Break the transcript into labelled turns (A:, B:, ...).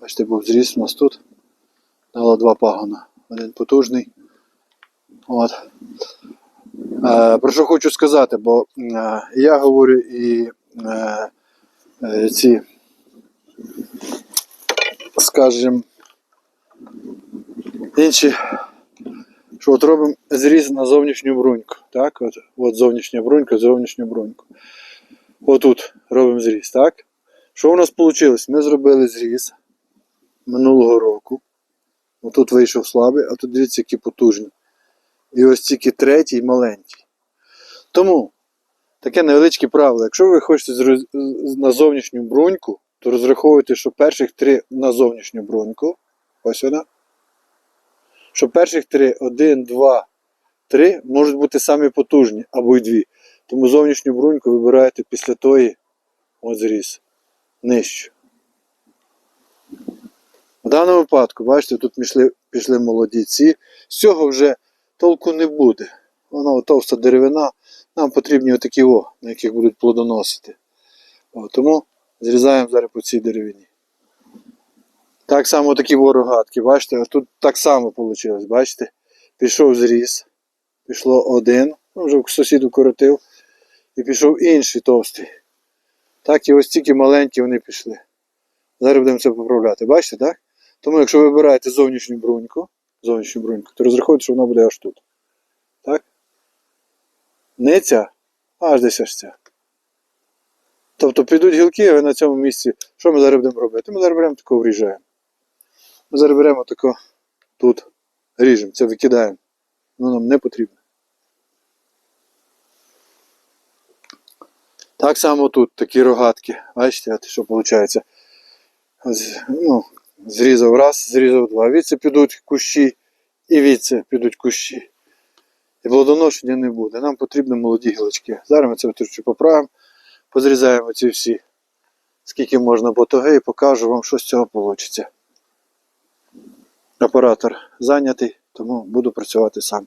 A: Бачите, був зріс у нас тут. Дало два пагона. Один потужний. От. Е, про що хочу сказати, бо е, я говорю і е, е, ці, скажімо, інші, що от робимо зріз на зовнішню бруньку. Так? От, от зовнішня брунька, зовнішню бруньку. Отут робимо зріз, так? Що у нас вийшло? Ми зробили зріз минулого року. Отут вийшов слабий, а тут дивіться, які потужні. І ось тільки третій маленький. Тому таке невеличке правило. Якщо ви хочете на зовнішню бруньку, то розраховуйте, що перших три на зовнішню бруньку. Ось вона. Що перших три, один, два, три можуть бути самі потужні або й дві. Тому зовнішню бруньку вибираєте після тої от зріз. Нижчу. В даному випадку, бачите, тут пішли, пішли молоді ці. З цього вже толку не буде. Вона товста деревина. Нам потрібні отакі о, на яких будуть плодоносити. О, тому зрізаємо зараз по цій деревині. Так само такі ворогатки, бачите, а тут так само вийшло, бачите? Пішов зріз, пішло один, ну, вже сусід укоротив, і пішов інший товстий. Так і ось тільки маленькі вони пішли. Зараз будемо це поправляти. Бачите, так? Тому якщо ви вибираєте зовнішню бруньку, зовнішню бруньку, то розраховуйте, що вона буде аж тут. Так? Не ця, а аж десь аж ця. Тобто підуть гілки, а ви на цьому місці. Що ми зараз будемо робити? Ми зараз беремо тако вріжаємо. Ми зараз беремо тако тут, ріжемо, це викидаємо. Воно нам не потрібно. Так само тут такі рогатки. Бачите, що виходить? Ну, зрізав раз, зрізав два. Віце підуть кущі і віце підуть кущі. І плодоношення не буде. Нам потрібні молоді гілочки. Зараз ми це трішки поправимо, позрізаємо ці всі, скільки можна ботоги, і покажу вам, що з цього вийде. Оператор зайнятий, тому буду працювати сам.